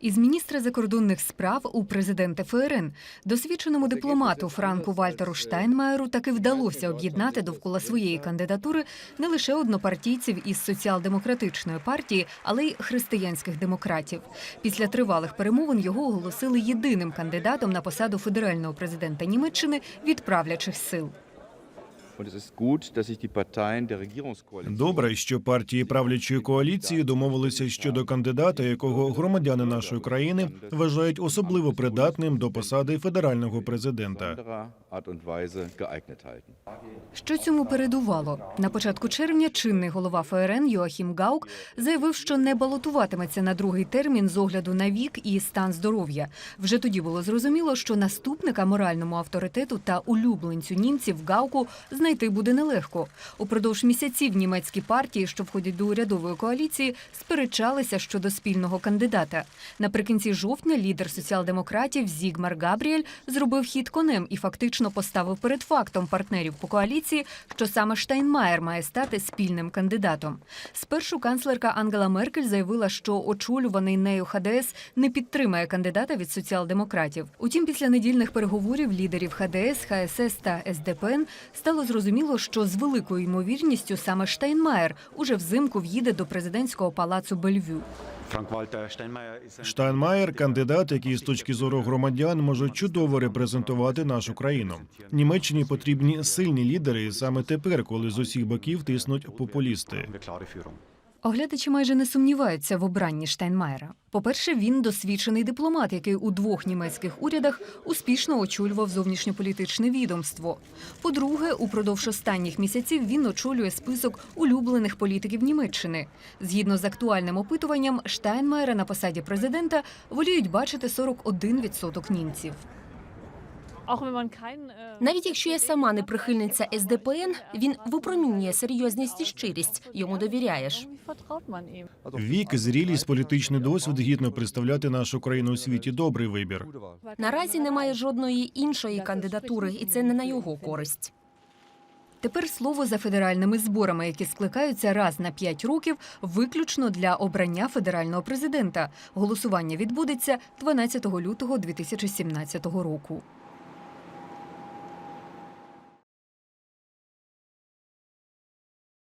Із міністра закордонних справ у президента ФРН досвідченому дипломату Франку Вальтеру Штайнмаєру таки вдалося об'єднати довкола своєї кандидатури не лише однопартійців із соціал-демократичної партії, але й християнських демократів. Після тривалих перемовин його оголосили єдиним кандидатом на посаду федерального президента Німеччини від правлячих сил. Добре, що партії правлячої коаліції домовилися щодо кандидата, якого громадяни нашої країни вважають особливо придатним до посади федерального президента. Що цьому передувало? На початку червня чинний голова ФРН Йоахім Гаук заявив, що не балотуватиметься на другий термін з огляду на вік і стан здоров'я. Вже тоді було зрозуміло, що наступника моральному авторитету та улюбленцю німців Гауку знайти буде нелегко. Упродовж місяців німецькі партії, що входять до урядової коаліції, сперечалися щодо спільного кандидата. Наприкінці жовтня лідер соціал-демократів Зігмар Габріель зробив хід конем і фактично поставив перед фактом партнерів по коаліції, що саме Штайнмаєр має стати спільним кандидатом. Спершу канцлерка Ангела Меркель заявила, що очолюваний нею ХДС не підтримає кандидата від соціал-демократів. Утім, після недільних переговорів лідерів ХДС, ХСС та СДПН стало зрозуміло, що з великою ймовірністю саме Штайнмаєр уже взимку в'їде до президентського палацу Бельвю. Штайнмаєр кандидат, який з точки зору громадян може чудово репрезентувати нашу країну. Німеччині потрібні сильні лідери саме тепер, коли з усіх боків тиснуть популісти. Оглядачі майже не сумніваються в обранні Штайнмаєра. По-перше, він досвідчений дипломат, який у двох німецьких урядах успішно очолював зовнішньополітичне відомство. По-друге, упродовж останніх місяців він очолює список улюблених політиків Німеччини. Згідно з актуальним опитуванням, Штайнмаєра на посаді президента воліють бачити 41% німців. Навіть якщо я сама не прихильниця СДПН, він випромінює серйозність і щирість. Йому довіряєш. Вік, зрілість, політичний досвід гідно представляти нашу країну у світі. Добрий вибір. Наразі немає жодної іншої кандидатури, і це не на його користь. Тепер слово за федеральними зборами, які скликаються раз на п'ять років, виключно для обрання федерального президента. Голосування відбудеться 12 лютого 2017 року.